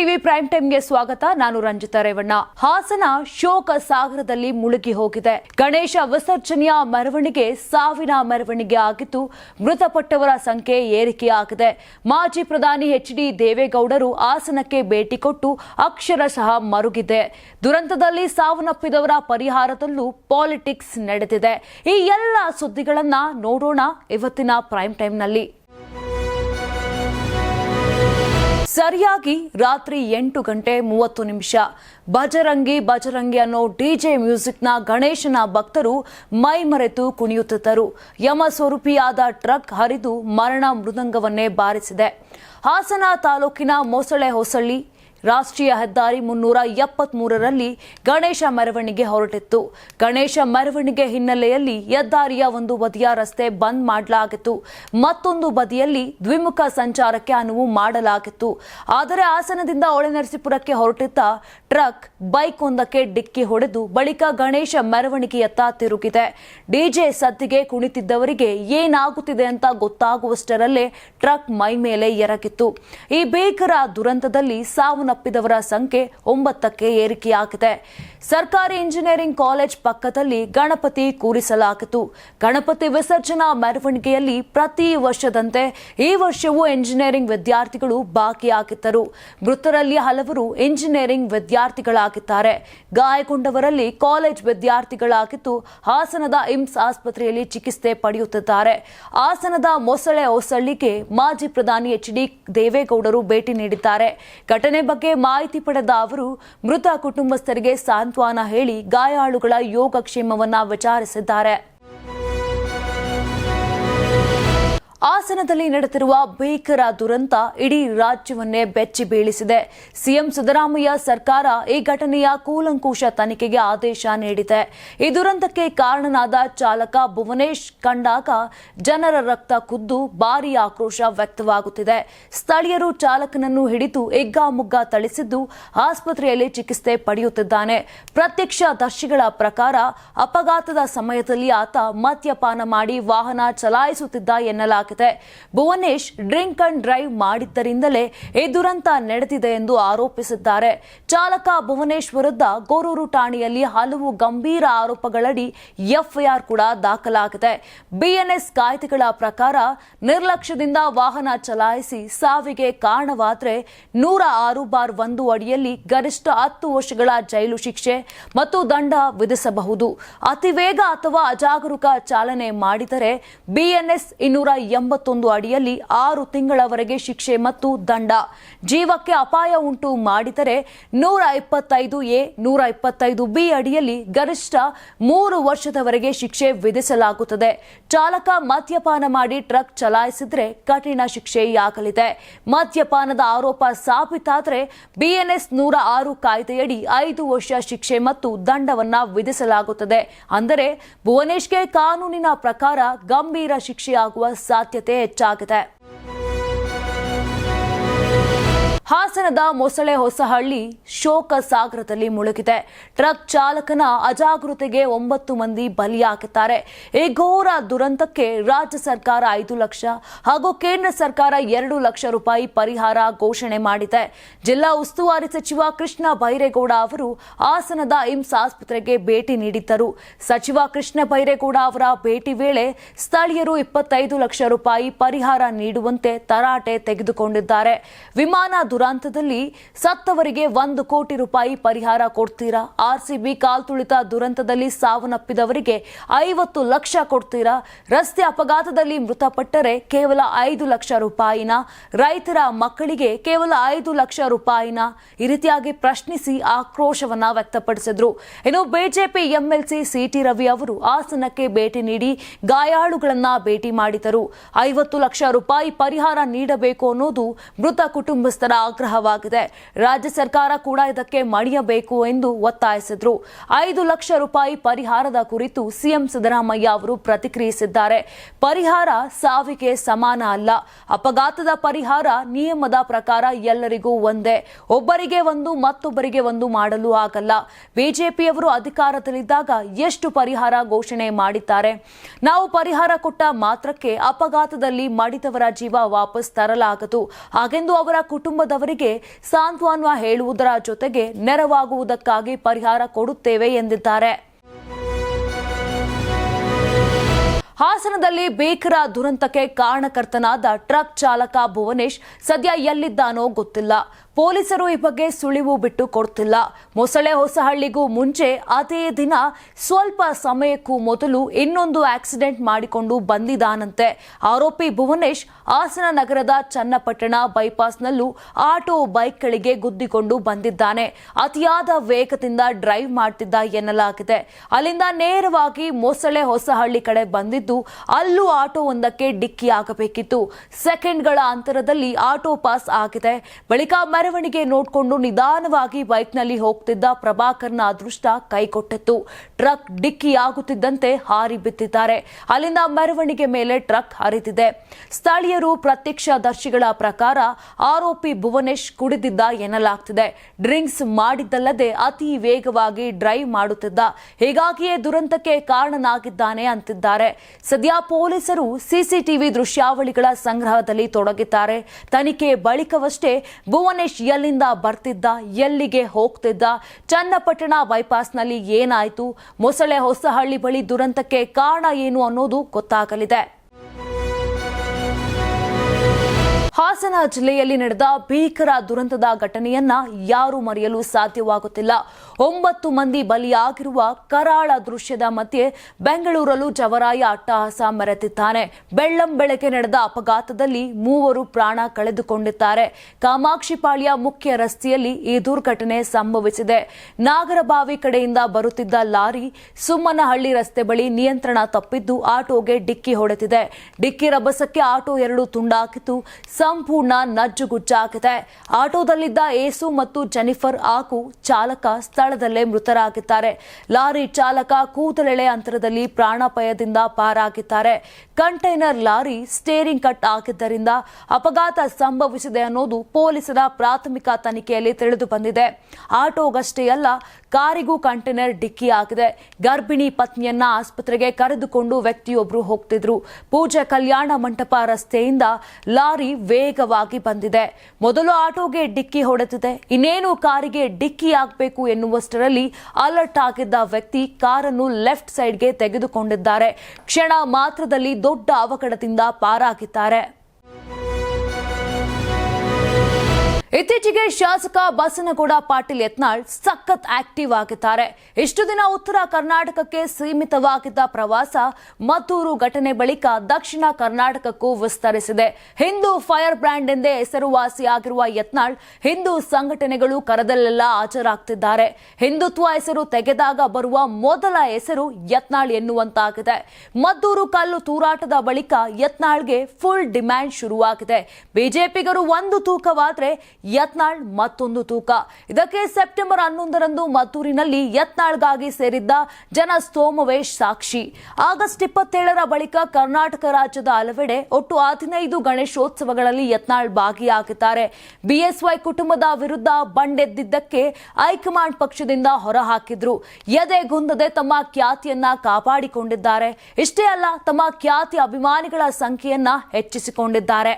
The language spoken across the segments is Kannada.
ಟಿವಿ ಪ್ರೈಮ್ ಟೈಮ್ಗೆ ಸ್ವಾಗತ. ನಾನು ರಂಜಿತಾ ರೇವಣ್ಣ. ಹಾಸನ ಶೋಕ ಸಾಗರದಲ್ಲಿ ಮುಳುಗಿ ಹೋಗಿದೆ. ಗಣೇಶ ವಿಸರ್ಜನೆಯ ಮೆರವಣಿಗೆ ಸಾವಿನ ಮೆರವಣಿಗೆ ಆಗಿದ್ದು, ಮೃತಪಟ್ಟವರ ಸಂಖ್ಯೆ ಏರಿಕೆಯಾಗಿದೆ. ಮಾಜಿ ಪ್ರಧಾನಿ ಎಚ್ ಡಿ ದೇವೇಗೌಡರು ಹಾಸನಕ್ಕೆ ಭೇಟಿ ಕೊಟ್ಟು ಅಕ್ಷರಶಃ ಮರುಗಿದೆ. ದುರಂತದಲ್ಲಿ ಸಾವನ್ನಪ್ಪಿದವರ ಪರಿಹಾರದಲ್ಲೂ ಪಾಲಿಟಿಕ್ಸ್ ನಡೆದಿದೆ. ಈ ಎಲ್ಲ ಸುದ್ದಿಗಳನ್ನ ನೋಡೋಣ ಇವತ್ತಿನ ಪ್ರೈಮ್ ಟೈಮ್ನಲ್ಲಿ. ಸರಿಯಾಗಿ ರಾತ್ರಿ ಎಂಟು ಗಂಟೆ ಮೂವತ್ತು ನಿಮಿಷ. ಬಜರಂಗಿ ಬಜರಂಗಿ ಅನ್ನೋ ಡಿಜೆ ಮ್ಯೂಸಿಕ್ನ ಗಣೇಶನ ಭಕ್ತರು ಮೈ ಮರೆತು ಕುಣಿಯುತ್ತಿದ್ದರು. ಯಮ ಸ್ವರೂಪಿಯಾದ ಟ್ರಕ್ ಹರಿದು ಮರಣ ಮೃದಂಗವನ್ನೇ ಬಾರಿಸಿದೆ. ಹಾಸನ ತಾಲೂಕಿನ ಮೊಸಳೆ ಹೊಸಳ್ಳಿ ರಾಷ್ಟ್ರೀಯ ಹೆದ್ದಾರಿ ಮುನ್ನೂರ ಎಪ್ಪತ್ಮೂರರಲ್ಲಿ ಗಣೇಶ ಮೆರವಣಿಗೆ ಹೊರಟಿತ್ತು. ಗಣೇಶ ಮೆರವಣಿಗೆ ಹಿನ್ನೆಲೆಯಲ್ಲಿ ಹೆದ್ದಾರಿಯ ಒಂದು ಬದಿಯ ರಸ್ತೆ ಬಂದ್ ಮಾಡಲಾಗಿತ್ತು. ಮತ್ತೊಂದು ಬದಿಯಲ್ಲಿ ದ್ವಿಮುಖ ಸಂಚಾರಕ್ಕೆ ಅನುವು ಮಾಡಲಾಗಿತ್ತು. ಆದರೆ ಹಾಸನದಿಂದ ಒಳನರಸೀಪುರಕ್ಕೆ ಹೊರಟಿದ್ದ ಟ್ರಕ್ ಬೈಕ್ ಒಂದಕ್ಕೆ ಡಿಕ್ಕಿ ಹೊಡೆದು ಬಳಿಕ ಗಣೇಶ ಮೆರವಣಿಗೆಯತ್ತ ತಿರುಗಿದೆ. ಡಿಜೆ ಸದ್ದಿಗೆ ಕುಣಿತಿದ್ದವರಿಗೆ ಏನಾಗುತ್ತಿದೆ ಅಂತ ಗೊತ್ತಾಗುವಷ್ಟರಲ್ಲೇ ಟ್ರಕ್ ಮೈ ಮೇಲೆ ಎರಗಿತ್ತು. ಈ ಭೀಕರ ದುರಂತದಲ್ಲಿ ಸಾವನ್ನಪ್ಪಿದವರ ಸಂಖ್ಯೆ ಒಂಬತ್ತಕ್ಕೆ ಏರಿಕೆಯಾಗಿದೆ. ಸರ್ಕಾರಿ ಇಂಜಿನಿಯರಿಂಗ್ ಕಾಲೇಜ್ ಪಕ್ಕದಲ್ಲಿ ಗಣಪತಿ ಕೂರಿಸಲಾಗಿತ್ತು. ಗಣಪತಿ ವಿಸರ್ಜನಾ ಮೆರವಣಿಗೆಯಲ್ಲಿ ಪ್ರತಿ ವರ್ಷದಂತೆ ಈ ವರ್ಷವೂ ಇಂಜಿನಿಯರಿಂಗ್ ವಿದ್ಯಾರ್ಥಿಗಳು ಭಾಗಿಯಾಗಿದ್ದರು. ಮೃತರಲ್ಲಿ ಹಲವರು ಇಂಜಿನಿಯರಿಂಗ್ ವಿದ್ಯಾರ್ಥಿಗಳಾಗಿದ್ದಾರೆ. ಗಾಯಗೊಂಡವರಲ್ಲಿ ಕಾಲೇಜ್ ವಿದ್ಯಾರ್ಥಿಗಳಾಗಿದ್ದು ಹಾಸನದ ಇಮ್ಸ್ ಆಸ್ಪತ್ರೆಯಲ್ಲಿ ಚಿಕಿತ್ಸೆ ಪಡೆಯುತ್ತಿದ್ದಾರೆ. ಹಾಸನದ ಮೊಸಳೆ ಹೊಸಳ್ಳಿಗೆ ಮಾಜಿ ಪ್ರಧಾನಿ ಎಚ್ ಡಿ ದೇವೇಗೌಡರು ಭೇಟಿ ನೀಡಿದ್ದಾರೆ. ಘಟನೆ ಬಗ್ಗೆ ಮಾಹಿತಿ ಪಡೆದ ಅವರು ಮೃತ ಕುಟುಂಬಸ್ಥರಿಗೆ ಸಾಂತ್ವನ ಹೇಳಿ ಗಾಯಾಳುಗಳ ಯೋಗಕ್ಷೇಮವನ್ನ ವಿಚಾರಿಸಿದ್ದಾರೆ. ಹಾಸನದಲ್ಲಿ ನಡೆದಿರುವ ಭೀಕರ ದುರಂತ ಇಡೀ ರಾಜ್ಯವನ್ನೇ ಬೆಚ್ಚಿ ಬೀಳಿಸಿದೆ. ಸಿಎಂ ಸಿದ್ದರಾಮಯ್ಯ ಸರ್ಕಾರ ಈ ಘಟನೆಯ ಕೂಲಂಕುಷ ತನಿಖೆಗೆ ಆದೇಶ ನೀಡಿದೆ. ಈ ದುರಂತಕ್ಕೆ ಕಾರಣನಾದ ಚಾಲಕ ಭುವನೇಶ್ ಕಂಡಾಗ ಜನರ ರಕ್ತ ಕುದ್ದು, ಭಾರೀ ಆಕ್ರೋಶ ವ್ಯಕ್ತವಾಗುತ್ತಿದೆ. ಸ್ಥಳೀಯರು ಚಾಲಕನನ್ನು ಹಿಡಿದು ಎಗ್ಗಾಮುಗ್ಗ ಥಳಿಸಿದ್ದು ಆಸ್ಪತ್ರೆಯಲ್ಲಿ ಚಿಕಿತ್ಸೆ ಪಡೆಯುತ್ತಿದ್ದಾನೆ. ಪ್ರತ್ಯಕ್ಷದರ್ಶಿಗಳ ಪ್ರಕಾರ ಅಪಘಾತದ ಸಮಯದಲ್ಲಿ ಆತ ಮದ್ಯಪಾನ ಮಾಡಿ ವಾಹನ ಚಲಾಯಿಸುತ್ತಿದ್ದ ಎನ್ನಲಾಗಿದೆ. ಭುವನೇಶ್ ಡ್ರಿಂಕ್ ಅಂಡ್ ಡ್ರೈವ್ ಮಾಡಿದ್ದರಿಂದಲೇ ಈ ದುರಂತ ನಡೆದಿದೆ ಎಂದು ಆರೋಪಿಸಿದ್ದಾರೆ. ಚಾಲಕ ಭುವನೇಶ್ ವಿರುದ್ಧ ಗೋರೂರು ಠಾಣೆಯಲ್ಲಿ ಹಲವು ಗಂಭೀರ ಆರೋಪಗಳಡಿ ಎಫ್ಐಆರ್ ಕೂಡ ದಾಖಲಾಗಿದೆ. ಬಿಎನ್ಎಸ್ ಕಾಯ್ದೆಗಳ ಪ್ರಕಾರ ನಿರ್ಲಕ್ಷ್ಯದಿಂದ ವಾಹನ ಚಲಾಯಿಸಿ ಸಾವಿಗೆ ಕಾರಣವಾದರೆ ನೂರ ಆರು ಬಾರ್ ಒಂದು ಅಡಿಯಲ್ಲಿ ಗರಿಷ್ಠ ಹತ್ತು ವರ್ಷಗಳ ಜೈಲು ಶಿಕ್ಷೆ ಮತ್ತು ದಂಡ ವಿಧಿಸಬಹುದು. ಅತಿವೇಗ ಅಥವಾ ಅಜಾಗರೂಕ ಚಾಲನೆ ಮಾಡಿದರೆ ಬಿಎನ್ಎಸ್ ಇನ್ನೂರ ಎಂಬತ್ತೊಂದು ಅಡಿಯಲ್ಲಿ ಆರು ತಿಂಗಳವರೆಗೆ ಶಿಕ್ಷೆ ಮತ್ತು ದಂಡ. ಜೀವಕ್ಕೆ ಅಪಾಯ ಉಂಟು ಮಾಡಿದರೆ ನೂರ ಇಪ್ಪತ್ತೈದು ಎ, ನೂರ ಇಪ್ಪತ್ತೈದು ಬಿ ಅಡಿಯಲ್ಲಿ ಗರಿಷ್ಠ ಮೂರು ವರ್ಷದವರೆಗೆ ಶಿಕ್ಷೆ ವಿಧಿಸಲಾಗುತ್ತದೆ. ಚಾಲಕ ಮದ್ಯಪಾನ ಮಾಡಿ ಟ್ರಕ್ ಚಲಾಯಿಸಿದ್ರೆ ಕಠಿಣ ಶಿಕ್ಷೆಯಾಗಲಿದೆ. ಮದ್ಯಪಾನದ ಆರೋಪ ಸಾಬೀತಾದರೆ ಬಿಎನ್ಎಸ್ ನೂರ ಆರು ಕಾಯ್ದೆಯಡಿ ಐದು ವರ್ಷ ಶಿಕ್ಷೆ ಮತ್ತು ದಂಡವನ್ನ ವಿಧಿಸಲಾಗುತ್ತದೆ. ಅಂದರೆ ಭುವನೇಶ್ಗೆ ಕಾನೂನಿನ ಪ್ರಕಾರ ಗಂಭೀರ ಶಿಕ್ಷೆಯಾಗುವ ಸಾಧ್ಯತೆ ಹೆಚ್ಚಾಗಿದೆ. ಹಾಸನದ ಮೊಸಳೆ ಹೊಸಹಳ್ಳಿ ಶೋಕ ಸಾಗರದಲ್ಲಿ ಮುಳುಗಿದೆ. ಟ್ರಕ್ ಚಾಲಕನ ಅಜಾಗೃತೆಗೆ ಒಂಬತ್ತು ಮಂದಿ ಬಲಿಯಾಗಿದ್ದಾರೆ ಈ ಘೋರ ದುರಂತಕ್ಕೆ ರಾಜ್ಯ ಸರ್ಕಾರ ಐದು ಲಕ್ಷ ಹಾಗೂ ಕೇಂದ್ರ ಸರ್ಕಾರ ಎರಡು ಲಕ್ಷ ರೂಪಾಯಿ ಪರಿಹಾರ ಘೋಷಣೆ ಮಾಡಿದೆ. ಜಿಲ್ಲಾ ಉಸ್ತುವಾರಿ ಸಚಿವ ಕೃಷ್ಣ ಬೈರೇಗೌಡ ಅವರು ಹಾಸನದ ಏಮ್ಸ್ ಆಸ್ಪತ್ರೆಗೆ ಭೇಟಿ ನೀಡಿದ್ದರು. ಸಚಿವ ಕೃಷ್ಣ ಬೈರೇಗೌಡ ಅವರ ಭೇಟಿ ವೇಳೆ ಸ್ಥಳೀಯರು ಇಪ್ಪತ್ತೈದು ಲಕ್ಷ ರೂಪಾಯಿ ಪರಿಹಾರ ನೀಡುವಂತೆ ತರಾಟೆ ತೆಗೆದುಕೊಂಡಿದ್ದಾರೆ. ವಿಮಾನ ದುರಂತದಲ್ಲಿ ಸತ್ತವರಿಗೆ ಒಂದು ಕೋಟಿ ರೂಪಾಯಿ ಪರಿಹಾರ ಕೊಡ್ತೀರಾ? ಆರ್ಸಿಬಿ ಕಾಲ್ತುಳಿತ ದುರಂತದಲ್ಲಿ ಸಾವನ್ನಪ್ಪಿದವರಿಗೆ ಐವತ್ತು ಲಕ್ಷ ಕೊಡ್ತೀರಾ? ರಸ್ತೆ ಅಪಘಾತದಲ್ಲಿ ಮೃತಪಟ್ಟರೆ ಕೇವಲ ಐದು ಲಕ್ಷ ರೂಪಾಯಿನ? ರೈತರ ಮಕ್ಕಳಿಗೆ ಕೇವಲ ಐದು ಲಕ್ಷ ರೂಪಾಯಿನ? ಈ ರೀತಿಯಾಗಿ ಪ್ರಶ್ನಿಸಿ ಆಕ್ರೋಶವನ್ನ ವ್ಯಕ್ತಪಡಿಸಿದ್ರು. ಇನ್ನು ಬಿಜೆಪಿ ಎಂಎಲ್ಸಿ ಸಿಟಿ ರವಿ ಅವರು ಆಸನಕ್ಕೆ ಭೇಟಿ ನೀಡಿ ಗಾಯಾಳುಗಳನ್ನ ಭೇಟಿ ಮಾಡಿದರು. ಐವತ್ತು ಲಕ್ಷ ರೂಪಾಯಿ ಪರಿಹಾರ ನೀಡಬೇಕು ಅನ್ನೋದು ಮೃತ ಕುಟುಂಬಸ್ಥರ ಆಗ್ರಹವಾಗಿದೆ. ರಾಜ್ಯ ಸರ್ಕಾರ ಕೂಡ ಇದಕ್ಕೆ ಮಣಿಯಬೇಕು ಎಂದು ಒತ್ತಾಯಿಸಿದ್ರು. ಐದು ಲಕ್ಷ ರೂಪಾಯಿ ಪರಿಹಾರದ ಕುರಿತು ಸಿಎಂ ಸಿದ್ದರಾಮಯ್ಯ ಅವರು ಪ್ರತಿಕ್ರಿಯಿಸಿದ್ದಾರೆ. ಪರಿಹಾರ ಸಾವಿಗೆ ಸಮಾನ ಅಲ್ಲ. ಅಪಘಾತದ ಪರಿಹಾರ ನಿಯಮದ ಪ್ರಕಾರ ಎಲ್ಲರಿಗೂ ಒಂದೇ. ಒಬ್ಬರಿಗೆ ಒಂದು, ಮತ್ತೊಬ್ಬರಿಗೆ ಒಂದು ಮಾಡಲು ಆಗಲ್ಲ. ಬಿಜೆಪಿಯವರು ಅಧಿಕಾರದಲ್ಲಿದ್ದಾಗ ಎಷ್ಟು ಪರಿಹಾರ ಘೋಷಣೆ ಮಾಡಿದ್ದಾರೆ? ನಾವು ಪರಿಹಾರ ಕೊಟ್ಟ ಮಾತ್ರಕ್ಕೆ ಅಪಘಾತದಲ್ಲಿ ಮಡಿದವರ ಜೀವ ವಾಪಸ್ ತರಲಾಗದು. ಹಾಗೆಂದು ಅವರ ಕುಟುಂಬದವರ ಕುಟುಂಬದವರಿಗೆ ಸಾಂತ್ವನ ಹೇಳುವುದರ ಜೊತೆಗೆ ನೆರವಾಗುವುದಕ್ಕಾಗಿ ಪರಿಹಾರ ಕೊಡುತ್ತೇವೆ ಎಂದಿದ್ದಾರೆ. ಹಾಸನದಲ್ಲಿ ಭೀಕರ ದುರಂತಕ್ಕೆ ಕಾರಣಕರ್ತನಾದ ಟ್ರಕ್ ಚಾಲಕ ಭುವನೇಶ್ ಸದ್ಯ ಎಲ್ಲಿದ್ದಾನೋ ಗೊತ್ತಿಲ್ಲ. ಪೊಲೀಸರು ಈ ಬಗ್ಗೆ ಸುಳಿವು ಬಿಟ್ಟು ಕೊಡ್ತಿಲ್ಲ. ಮೊಸಳೆ ಹೊಸಹಳ್ಳಿಗೂ ಮುಂಚೆ ಅದೇ ದಿನ ಸ್ವಲ್ಪ ಸಮಯಕ್ಕೂ ಮೊದಲು ಇನ್ನೊಂದು ಆಕ್ಸಿಡೆಂಟ್ ಮಾಡಿಕೊಂಡು ಬಂದಿದ್ದಾನಂತೆ. ಆರೋಪಿ ಭುವನೇಶ್ ಹಾಸನ ನಗರದ ಚನ್ನಪಟ್ಟಣ ಬೈಪಾಸ್ನಲ್ಲೂ ಆಟೋ ಬೈಕ್ಗಳಿಗೆ ಗುದ್ದಿಕೊಂಡು ಬಂದಿದ್ದಾನೆ. ಅತಿಯಾದ ವೇಗದಿಂದ ಡ್ರೈವ್ ಮಾಡ್ತಿದ್ದ ಎನ್ನಲಾಗಿದೆ. ಅಲ್ಲಿಂದ ನೇರವಾಗಿ ಮೊಸಳೆ ಹೊಸಹಳ್ಳಿ ಕಡೆ ಬಂದಿದ್ದು, ಅಲ್ಲೂ ಆಟೋ ಒಂದಕ್ಕೆ ಡಿಕ್ಕಿಯಾಗಬೇಕಿತ್ತು ಸೆಕೆಂಡ್ಗಳ ಅಂತರದಲ್ಲಿ ಆಟೋ ಪಾಸ್ ಆಗಿದೆ. ಬಳಿಕ ಮೆರವಣಿಗೆ ನೋಡಿಕೊಂಡು ನಿಧಾನವಾಗಿ ಬೈಕ್ನಲ್ಲಿ ಹೋಗ್ತಿದ್ದ ಪ್ರಭಾಕರ್ನ ಅದೃಷ್ಟ ಕೈಕೊಟ್ಟಿತ್ತು. ಟ್ರಕ್ ಡಿಕ್ಕಿಯಾಗುತ್ತಿದ್ದಂತೆ ಹಾರಿ ಬಿತ್ತಿದ್ದಾರೆ ಅಲ್ಲಿಂದ ಮೆರವಣಿಗೆ ಮೇಲೆ ಟ್ರಕ್ ಹರಿದಿದೆ. ಸ್ಥಳೀಯರು ಪ್ರತ್ಯಕ್ಷದರ್ಶಿಗಳ ಪ್ರಕಾರ ಆರೋಪಿ ಭುವನೇಶ್ ಕುಡಿದಿದ್ದ ಎನ್ನಲಾಗ್ತಿದೆ. ಡ್ರಿಂಕ್ಸ್ ಮಾಡಿದ್ದಲ್ಲದೆ ಅತಿ ವೇಗವಾಗಿ ಡ್ರೈವ್ ಮಾಡುತ್ತಿದ್ದ. ಹೀಗಾಗಿಯೇ ದುರಂತಕ್ಕೆ ಕಾರಣನಾಗಿದ್ದಾನೆ ಅಂತಿದ್ದಾರೆ. ಸದ್ಯ ಪೊಲೀಸರು ಸಿಸಿಟಿವಿ ದೃಶ್ಯಾವಳಿಗಳ ಸಂಗ್ರಹದಲ್ಲಿ ತೊಡಗಿದ್ದಾರೆ. ತನಿಖೆ ಬಳಿಕವಷ್ಟೇ ಭುವನೇಶ್ ಎಲ್ಲಿಂದ ಬರ್ತಿದ್ದ, ಎಲ್ಲಿಗೆ ಹೋಗ್ತಿದ್ದ, ಚನ್ನಪಟ್ಟಣ ಬೈಪಾಸ್ನಲ್ಲಿ ಏನಾಯಿತು, ಮೊಸಳೆ ಹೊಸಹಳ್ಳಿ ಬಳಿ ದುರಂತಕ್ಕೆ ಕಾರಣ ಏನು ಅನ್ನೋದು ಗೊತ್ತಾಗಲಿದೆ. ಹಾಸನ ಜಿಲ್ಲೆಯಲ್ಲಿ ನಡೆದ ಭೀಕರ ದುರಂತದ ಘಟನೆಯನ್ನ ಯಾರು ಮರೆಯಲು ಸಾಧ್ಯವಾಗುತ್ತಿಲ್ಲ. ಒಂಬತ್ತು ಮಂದಿ ಬಲಿಯಾಗಿರುವ ಕರಾಳ ದೃಶ್ಯದ ಮಧ್ಯೆ ಬೆಂಗಳೂರಲ್ಲೂ ಜವರಾಯ ಅಟ್ಟಹಾಸ ಮೆರೆತಿದ್ದಾನೆ ಬೆಳ್ಳಂ ಬೆಳಗ್ಗೆ ನಡೆದ ಅಪಘಾತದಲ್ಲಿ ಮೂವರು ಪ್ರಾಣ ಕಳೆದುಕೊಂಡಿದ್ದಾರೆ. ಕಾಮಾಕ್ಷಿಪಾಳ್ಯ ಮುಖ್ಯ ರಸ್ತೆಯಲ್ಲಿ ಈ ದುರ್ಘಟನೆ ಸಂಭವಿಸಿದೆ. ನಾಗರಬಾವಿ ಕಡೆಯಿಂದ ಬರುತ್ತಿದ್ದ ಲಾರಿ ಸುಮ್ಮನಹಳ್ಳಿ ರಸ್ತೆ ಬಳಿ ನಿಯಂತ್ರಣ ತಪ್ಪಿದ್ದು ಆಟೋಗೆ ಡಿಕ್ಕಿ ಹೊಡೆತಿದೆ ಡಿಕ್ಕಿ ರಭಸಕ್ಕೆ ಆಟೋ ಎರಡು ತುಂಡಾಕಿತು ಸಂಪೂರ್ಣ ನಜ್ಜುಗುಜ್ಜಾಗಿದೆ ಆಟೋದಲ್ಲಿದ್ದ ಏಸು ಮತ್ತು ಜೆನಿಫರ್ ಆಕು ಚಾಲಕ ಸ್ಥಳದಲ್ಲೇ ಮೃತರಾಗಿದ್ದಾರೆ. ಲಾರಿ ಚಾಲಕ ಕೂದಲೆಳೆ ಅಂತರದಲ್ಲಿ ಪ್ರಾಣಾಪಾಯದಿಂದ ಪಾರಾಗಿದ್ದಾರೆ. ಕಂಟೈನರ್ ಲಾರಿ ಸ್ಟೇರಿಂಗ್ ಕಟ್ ಆಗಿದ್ದರಿಂದ ಅಪಘಾತ ಸಂಭವಿಸಿದೆ ಅನ್ನೋದು ಪೊಲೀಸರ ಪ್ರಾಥಮಿಕ ತನಿಖೆಯಲ್ಲಿ ತಿಳಿದು ಬಂದಿದೆ. ಆಟೋಗಷ್ಟೇ ಅಲ್ಲ, ಕಾರಿಗೂ ಕಂಟೈನರ್ ಡಿಕ್ಕಿ ಆಗಿದೆ. ಗರ್ಭಿಣಿ ಪತ್ನಿಯನ್ನ ಆಸ್ಪತ್ರೆಗೆ ಕರೆದುಕೊಂಡು ವ್ಯಕ್ತಿಯೊಬ್ಬರು ಹೋಗ್ತಿದ್ರು. ಪೂಜೆ ಕಲ್ಯಾಣ ಮಂಟಪ ರಸ್ತೆಯಿಂದ ಲಾರಿ ವೇಗವಾಗಿ ಬಂದಿದೆ. ಮೊದಲು ಆಟೋಗೆ ಡಿಕ್ಕಿ ಹೊಡೆದಿದೆ. ಇನ್ನೇನು ಕಾರಿಗೆ ಡಿಕ್ಕಿ ಆಗಬೇಕು ಎನ್ನುವಷ್ಟರಲ್ಲಿ ಅಲರ್ಟ್ ಆಗಿದ್ದ ವ್ಯಕ್ತಿ ಕಾರನ್ನು ಲೆಫ್ಟ್ ಸೈಡ್ಗೆ ತೆಗೆದುಕೊಂಡಿದ್ದಾರೆ. ಕ್ಷಣ ಮಾತ್ರದಲ್ಲಿ ದೊಡ್ಡ ಅವಘಡದಿಂದ ಪಾರಾಗಿದ್ದಾರೆ. ಇತ್ತೀಚೆಗೆ ಶಾಸಕ ಬಸನಗೌಡ ಪಾಟೀಲ್ ಯತ್ನಾಳ್ ಸಖತ್ ಆಕ್ಟಿವ್ ಆಗಿದ್ದಾರೆ. ಇಷ್ಟು ದಿನ ಉತ್ತರ ಕರ್ನಾಟಕಕ್ಕೆ ಸೀಮಿತವಾಗಿದ್ದ ಪ್ರವಾಸ ಮದ್ದೂರು ಘಟನೆ ಬಳಿಕ ದಕ್ಷಿಣ ಕರ್ನಾಟಕಕ್ಕೂ ವಿಸ್ತರಿಸಿದೆ. ಹಿಂದೂ ಫೈರ್ ಬ್ರ್ಯಾಂಡ್ ಎಂದೇ ಹೆಸರುವಾಸಿಯಾಗಿರುವ ಯತ್ನಾಳ್ ಹಿಂದೂ ಸಂಘಟನೆಗಳು ಕರದಲ್ಲೆಲ್ಲ ಹಾಜರಾಗ್ತಿದ್ದಾರೆ. ಹಿಂದುತ್ವ ಹೆಸರು ತೆಗೆದಾಗ ಬರುವ ಮೊದಲ ಹೆಸರು ಯತ್ನಾಳ್ ಎನ್ನುವಂತಾಗಿದೆ. ಮದ್ದೂರು ಕಲ್ಲು ತೂರಾಟದ ಬಳಿಕ ಯತ್ನಾಳ್ಗೆ ಫುಲ್ ಡಿಮ್ಯಾಂಡ್ ಶುರುವಾಗಿದೆ. ಬಿಜೆಪಿಗರು ಒಂದು ತೂಕವಾದ್ರೆ ಯತ್ನಾಳ್ ಮತ್ತೊಂದು ತೂಕ. ಇದಕ್ಕೆ ಸೆಪ್ಟೆಂಬರ್ ಹನ್ನೊಂದರಂದು ಮದ್ದೂರಿನಲ್ಲಿ ಯತ್ನಾಳ್ಗಾಗಿ ಸೇರಿದ್ದ ಜನ ಸ್ತೋಮವೇಶ್ ಸಾಕ್ಷಿ. ಆಗಸ್ಟ್ ಇಪ್ಪತ್ತೇಳರ ಬಳಿಕ ಕರ್ನಾಟಕ ರಾಜ್ಯದ ಹಲವೆಡೆ ಒಟ್ಟು ಹದಿನೈದು ಗಣೇಶೋತ್ಸವಗಳಲ್ಲಿ ಯತ್ನಾಳ್ ಭಾಗಿಯಾಗಿದ್ದಾರೆ. ಬಿಎಸ್ವೈ ಕುಟುಂಬದ ವಿರುದ್ಧ ಬಂಡೆದ್ದಿದ್ದಕ್ಕೆ ಹೈಕಮಾಂಡ್ ಪಕ್ಷದಿಂದ ಹೊರಹಾಕಿದ್ರು. ಎದೆಗುಂದದೆ ತಮ್ಮ ಖ್ಯಾತಿಯನ್ನ ಕಾಪಾಡಿಕೊಂಡಿದ್ದಾರೆ. ಇಷ್ಟೇ ಅಲ್ಲ, ತಮ್ಮ ಖ್ಯಾತಿ ಅಭಿಮಾನಿಗಳ ಸಂಖ್ಯೆಯನ್ನ ಹೆಚ್ಚಿಸಿಕೊಂಡಿದ್ದಾರೆ.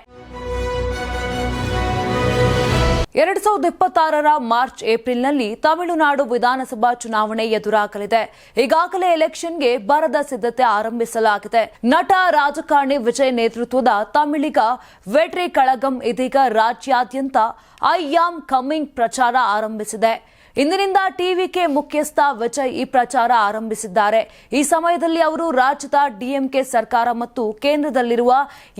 ಎರಡ್ ಸಾವಿರದ ಇಪ್ಪತ್ತಾರರ ಮಾರ್ಚ್ ಏಪ್ರಿಲ್ನಲ್ಲಿ ತಮಿಳುನಾಡು ವಿಧಾನಸಭಾ ಚುನಾವಣೆ ಎದುರಾಗಲಿದೆ. ಈಗಾಗಲೇ ಎಲೆಕ್ಷನ್ಗೆ ಬರದ ಸಿದ್ಧತೆ ಆರಂಭಿಸಲಾಗಿದೆ. ನಟ ರಾಜಕಾರಣಿ ವಿಜಯ್ ನೇತೃತ್ವದ ತಮಿಳಿಗ ವೆಟ್ರಿ ಕಳಗಂ ಇದೀಗ ರಾಜ್ಯಾದ್ಯಂತ ಐ ಆಮ್ ಕಮಿಂಗ್ ಪ್ರಚಾರ ಆರಂಭಿಸಿದೆ. ಇಂದಿನಿಂದ ಟಿವಿಕೆ ಮುಖ್ಯಸ್ಥ ವಿಜಯ್ ಈ ಪ್ರಚಾರ ಆರಂಭಿಸಿದ್ದಾರೆ. ಈ ಸಮಯದಲ್ಲಿ ಅವರು ರಾಜ್ಯದ ಡಿಎಂಕೆ ಸರ್ಕಾರ ಮತ್ತು ಕೇಂದ್ರದಲ್ಲಿರುವ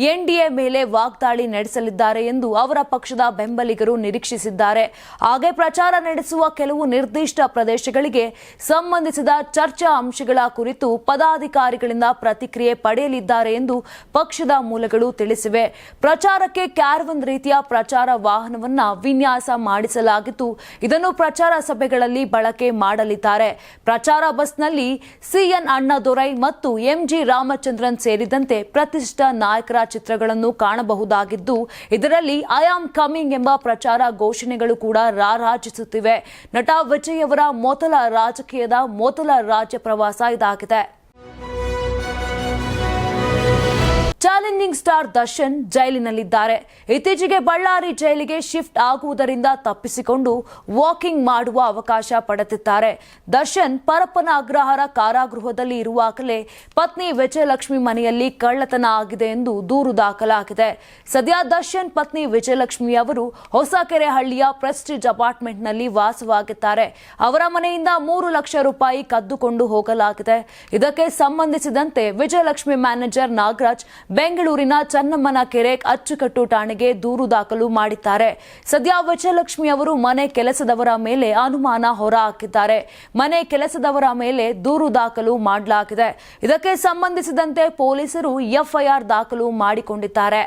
ಎನ್ಡಿಎ ಮೇಲೆ ವಾಗ್ದಾಳಿ ನಡೆಸಲಿದ್ದಾರೆ ಎಂದು ಅವರ ಪಕ್ಷದ ಬೆಂಬಲಿಗರು ನಿರೀಕ್ಷಿಸಿದ್ದಾರೆ. ಹಾಗೆ ಪ್ರಚಾರ ನಡೆಸುವ ಕೆಲವು ನಿರ್ದಿಷ್ಟ ಪ್ರದೇಶಗಳಿಗೆ ಸಂಬಂಧಿಸಿದ ಚರ್ಚಾ ಅಂಶಗಳ ಕುರಿತು ಪದಾಧಿಕಾರಿಗಳಿಂದ ಪ್ರತಿಕ್ರಿಯೆ ಪಡೆಯಲಿದ್ದಾರೆ ಎಂದು ಪಕ್ಷದ ಮೂಲಗಳು ತಿಳಿಸಿವೆ. ಪ್ರಚಾರಕ್ಕೆ ಕ್ಯಾರ್ವನ್ ರೀತಿಯ ಪ್ರಚಾರ ವಾಹನವನ್ನ ವಿನ್ಯಾಸ ಮಾಡಿಸಲಾಗಿತ್ತು. ಇದನ್ನು ಪ್ರಚಾರ ಸಭೆಗಳಲ್ಲಿ ಬಳಕೆ ಮಾಡಲಿದ್ದಾರೆ. ಪ್ರಚಾರ ಬಸ್ನಲ್ಲಿ ಸಿಎನ್ ಅಣ್ಣಾದೊರೈ ಮತ್ತು ಎಂಜಿ ರಾಮಚಂದ್ರನ್ ಸೇರಿದಂತೆ ಪ್ರತಿಷ್ಠ ನಾಯಕರ ಚಿತ್ರಗಳನ್ನು ಕಾಣಬಹುದಾಗಿದ್ದು, ಇದರಲ್ಲಿ ಐ ಆಮ್ ಕಮಿಂಗ್ ಎಂಬ ಪ್ರಚಾರ ಘೋಷಣೆಗಳು ಕೂಡ ರಾರಾಜಿಸುತ್ತಿವೆ. ನಟ ವಿಜಯ್ ಅವರ ಮೊದಲ ರಾಜಕೀಯದ ಮೊದಲ ರಾಜ್ಯ ಪ್ರವಾಸ ಇದಾಗಿದೆ. ಚಾಲೆಂಜಿಂಗ್ ಸ್ಟಾರ್ ದರ್ಶನ್ ಜೈಲಿನಲ್ಲಿದ್ದಾರೆ. ಇತ್ತೀಚೆಗೆ ಬಳ್ಳಾರಿ ಜೈಲಿಗೆ ಶಿಫ್ಟ್ ಆಗುವುದರಿಂದ ತಪ್ಪಿಸಿಕೊಂಡು ವಾಕಿಂಗ್ ಮಾಡುವ ಅವಕಾಶ ಪಡೆದಿದ್ದಾರೆ. ದರ್ಶನ್ ಪರಪ್ಪನ ಅಗ್ರಹಾರ ಕಾರಾಗೃಹದಲ್ಲಿ ಇರುವಾಗಲೇ ಪತ್ನಿ ವಿಜಯಲಕ್ಷ್ಮಿ ಮನೆಯಲ್ಲಿ ಕಳ್ಳತನ ಆಗಿದೆ ಎಂದು ದೂರು ದಾಖಲಾಗಿದೆ. ಸದ್ಯ ದರ್ಶನ್ ಪತ್ನಿ ವಿಜಯಲಕ್ಷ್ಮಿ ಅವರು ಹೊಸಕೆರೆ ಹಳ್ಳಿಯ ಪ್ರೆಸ್ಟೀಜ್ ಅಪಾರ್ಟ್ಮೆಂಟ್ನಲ್ಲಿ ವಾಸವಾಗಿದ್ದಾರೆ. ಅವರ ಮನೆಯಿಂದ ಮೂರು ಲಕ್ಷ ರೂಪಾಯಿ ಕದ್ದುಕೊಂಡು ಹೋಗಲಾಗಿದೆ. ಇದಕ್ಕೆ ಸಂಬಂಧಿಸಿದಂತೆ ವಿಜಯಲಕ್ಷ್ಮಿ ಮ್ಯಾನೇಜರ್ ನಾಗರಾಜ್ ಬೆಂಗಳೂರಿನ ಚನ್ನಮ್ಮನ ಕೆರೆ ಅಚ್ಚುಕಟ್ಟು ಠಾಣೆಗೆ ದೂರು ದಾಖಲು ಮಾಡಿದ್ದಾರೆ. ಸದ್ಯ ವಿಜಯಲಕ್ಷ್ಮಿ ಅವರು ಮನೆ ಕೆಲಸದವರ ಮೇಲೆ ಅನುಮಾನ ಹೊರಹಾಕಿದ್ದಾರೆ. ಮನೆ ಕೆಲಸದವರ ಮೇಲೆ ದೂರು ದಾಖಲು ಮಾಡಲಾಗಿದೆ. ಇದಕ್ಕೆ ಸಂಬಂಧಿಸಿದಂತೆ ಪೊಲೀಸರು ಎಫ್ಐಆರ್ ದಾಖಲು ಮಾಡಿಕೊಂಡಿದ್ದಾರೆ.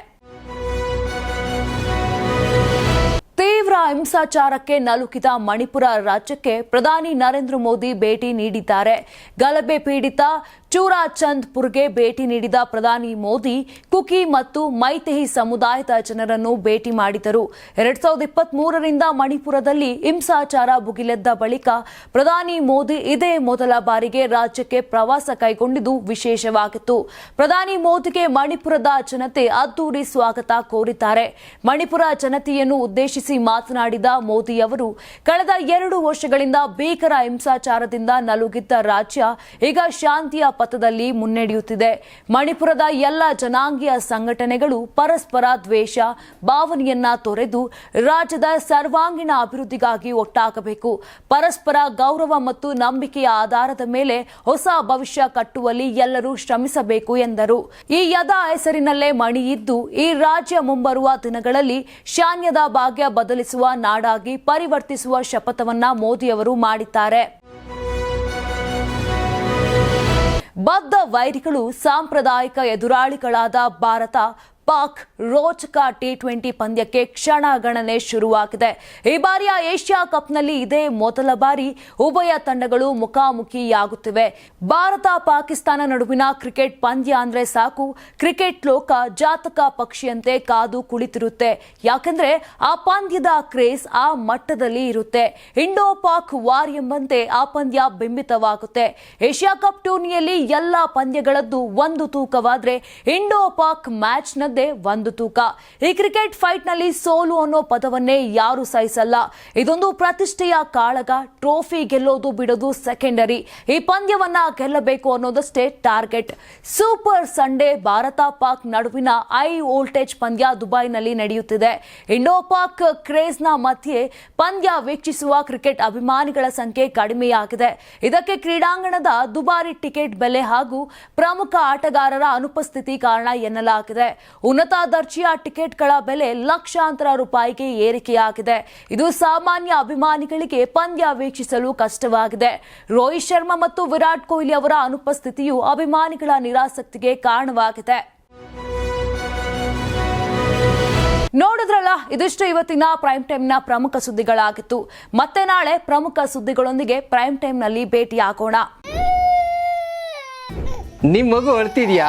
ತೀವ್ರ ಹಿಂಸಾಚಾರಕ್ಕೆ ನಲುಕಿದ ಮಣಿಪುರ ರಾಜ್ಯಕ್ಕೆ ಪ್ರಧಾನಿ ನರೇಂದ್ರ ಮೋದಿ ಭೇಟಿ ನೀಡಿದ್ದಾರೆ. ಗಲಭೆ ಪೀಡಿತ ಚೂರಾಚಂದ್ಪುರ್ಗೆ ಭೇಟಿ ನೀಡಿದ ಪ್ರಧಾನಿ ಮೋದಿ, ಕುಕಿ ಮತ್ತು ಮೈತೆಹಿ ಸಮುದಾಯದ ಜನರನ್ನು ಭೇಟಿ ಮಾಡಿದರು. ಎರಡ್ ಸಾವಿರದ ಇಪ್ಪತ್ತ್ ಮೂರರಿಂದ ಮಣಿಪುರದಲ್ಲಿ ಹಿಂಸಾಚಾರ ಭುಗಿಲೆದ್ದ ಬಳಿಕ ಪ್ರಧಾನಿ ಮೋದಿ ಇದೇ ಮೊದಲ ಬಾರಿಗೆ ರಾಜ್ಯಕ್ಕೆ ಪ್ರವಾಸ ಕೈಗೊಂಡಿದ್ದು ವಿಶೇಷವಾಗಿತ್ತು. ಪ್ರಧಾನಿ ಮೋದಿಗೆ ಮಣಿಪುರದ ಜನತೆ ಅದ್ದೂರಿ ಸ್ವಾಗತ ಕೋರಿದ್ದಾರೆ. ಮಣಿಪುರ ಜನತೆಯನ್ನು ಉದ್ದೇಶಿಸಿ ಮಾತನಾಡಿದ ಮೋದಿ ಅವರು ಕಳೆದ ಎರಡು ವರ್ಷಗಳಿಂದ ಭೀಕರ ಹಿಂಸಾಚಾರದಿಂದ ನಲುಗಿದ್ದ ರಾಜ್ಯ ಈಗ ಶಾಂತಿಯ ಪಥದಲ್ಲಿ ಮುನ್ನಡೆಯುತ್ತಿದೆ. ಮಣಿಪುರದ ಎಲ್ಲ ಜನಾಂಗೀಯ ಸಂಘಟನೆಗಳು ಪರಸ್ಪರ ದ್ವೇಷ, ಭಾವನೆಯನ್ನ ತೊರೆದು ರಾಜ್ಯದ ಸರ್ವಾಂಗೀಣ ಅಭಿವೃದ್ಧಿಗಾಗಿ ಒಟ್ಟಾಗಬೇಕು. ಪರಸ್ಪರ ಗೌರವ ಮತ್ತು ನಂಬಿಕೆಯ ಆಧಾರದ ಮೇಲೆ ಹೊಸ ಭವಿಷ್ಯ ಕಟ್ಟುವಲ್ಲಿ ಎಲ್ಲರೂ ಶ್ರಮಿಸಬೇಕು ಎಂದರು. ಈ ಯದ ಹೆಸರಿನಲ್ಲೇ ಮಣಿ ಇದ್ದು, ಈ ರಾಜ್ಯ ಮುಂಬರುವ ದಿನಗಳಲ್ಲಿ ಶಾನ್ಯದ ಭಾಗ್ಯ ಬದಲಿಸುವ ನಾಡಾಗಿ ಪರಿವರ್ತಿಸುವ ಶಪಥವನ್ನ ಮೋದಿಯವರು ಮಾಡಿದ್ದಾರೆ. ಬದ್ಧ ವೈರಿಗಳು ಸಾಂಪ್ರದಾಯಿಕ ಎದುರಾಳಿಗಳಾದ ಭಾರತ ಪಾಕ್ ರೋಚಕ ಟಿ ಟ್ವೆಂಟಿ ಪಂದ್ಯಕ್ಕೆ ಕ್ಷಣಗಣನೆ ಶುರುವಾಗಿದೆ. ಈ ಬಾರಿಯ ಏಷ್ಯಾ ಕಪ್ನಲ್ಲಿ ಇದೇ ಮೊದಲ ಬಾರಿ ಉಭಯ ತಂಡಗಳು ಮುಖಾಮುಖಿಯಾಗುತ್ತಿವೆ. ಭಾರತ ಪಾಕಿಸ್ತಾನ ನಡುವಿನ ಕ್ರಿಕೆಟ್ ಪಂದ್ಯ ಅಂದ್ರೆ ಸಾಕು. ಕ್ರಿಕೆಟ್ ಲೋಕ ಜಾತಕ ಪಕ್ಷಿಯಂತೆ ಕಾದು ಕುಳಿತಿರುತ್ತೆ. ಯಾಕಂದ್ರೆ ಆ ಪಂದ್ಯದ ಕ್ರೇಸ್ ಆ ಮಟ್ಟದಲ್ಲಿ ಇರುತ್ತೆ. ಇಂಡೋ ಪಾಕ್ ವಾರ್ ಎಂಬಂತೆ ಆ ಪಂದ್ಯ ಬಿಂಬಿತವಾಗುತ್ತೆ. ಏಷ್ಯಾ ಕಪ್ ಟೂರ್ನಿಯಲ್ಲಿ ಎಲ್ಲ ಪಂದ್ಯಗಳದ್ದು ಒಂದು ತೂಕವಾದ್ರೆ ಇಂಡೋ ಪಾಕ್ ಮ್ಯಾಚ್ನದ್ದೇ ಒಂದು ತೂಕ. ಈ ಕ್ರಿಕೆಟ್ ಫೈಟ್ನಲ್ಲಿ ಸೋಲು ಅನ್ನೋ ಪದವನ್ನೇ ಯಾರು ಸಹಿಸಲ್ಲ. ಇದೊಂದು ಪ್ರತಿಷ್ಠೆಯ ಕಾಳಗ, ಟ್ರೋಫಿ ಗೆಲ್ಲೋದು ಬಿಡೋದು ಸೆಕೆಂಡರಿ. ಈ ಪಂದ್ಯವನ್ನ ಗೆಲ್ಲಬೇಕು ಅನ್ನೋದಷ್ಟೇ target. Super Sunday Bharat Pak ನಡುವಿನ ಐ ವೋಲ್ಟೇಜ್ ಪಂದ್ಯ ದುಬೈನಲ್ಲಿ ನಡೆಯುತ್ತಿದೆ. ಇಂಡೋ ಪಾಕ್ ಕ್ರೇಜ್ನ ಮಧ್ಯೆ ಪಂದ್ಯ ವೀಕ್ಷಿಸುವ ಕ್ರಿಕೆಟ್ ಅಭಿಮಾನಿಗಳ ಸಂಖ್ಯೆ ಕಡಿಮೆಯಾಗಿದೆ. ಇದಕ್ಕೆ ಕ್ರೀಡಾಂಗಣದ ದುಬಾರಿ ಟಿಕೆಟ್ ಬೆಲೆ ಹಾಗೂ ಪ್ರಮುಖ ಆಟಗಾರರ ಅನುಪಸ್ಥಿತಿ ಕಾರಣ ಎನ್ನಲಾಗಿದೆ. ಉನ್ನತ ದರ್ಜೆಯ ಟಿಕೆಟ್ಗಳ ಬೆಲೆ ಲಕ್ಷಾಂತರ ರೂಪಾಯಿಗೆ ಏರಿಕೆಯಾಗಿದೆ. ಇದು ಸಾಮಾನ್ಯ ಅಭಿಮಾನಿಗಳಿಗೆ ಪಂದ್ಯ ವೀಕ್ಷಿಸಲು ಕಷ್ಟವಾಗಿದೆ. ರೋಹಿತ್ ಶರ್ಮಾ ಮತ್ತು ವಿರಾಟ್ ಕೊಹ್ಲಿ ಅವರ ಅನುಪಸ್ಥಿತಿಯು ಅಭಿಮಾನಿಗಳ ನಿರಾಸಕ್ತಿಗೆ ಕಾರಣವಾಗಿದೆ. ನೋಡಿದ್ರಲ್ಲ, ಇದಿಷ್ಟು ಇವತ್ತಿನ ಪ್ರೈಮ್ ಟೈಮ್ನ ಪ್ರಮುಖ ಸುದ್ದಿಗಳಾಗಿತ್ತು. ಮತ್ತೆ ನಾಳೆ ಪ್ರಮುಖ ಸುದ್ದಿಗಳೊಂದಿಗೆ ಪ್ರೈಮ್ ಟೈಮ್ನಲ್ಲಿ ಭೇಟಿಯಾಗೋಣ. ನಿಮ್ಮ ಮಗು ಅಳ್ತಿದ್ಯಾ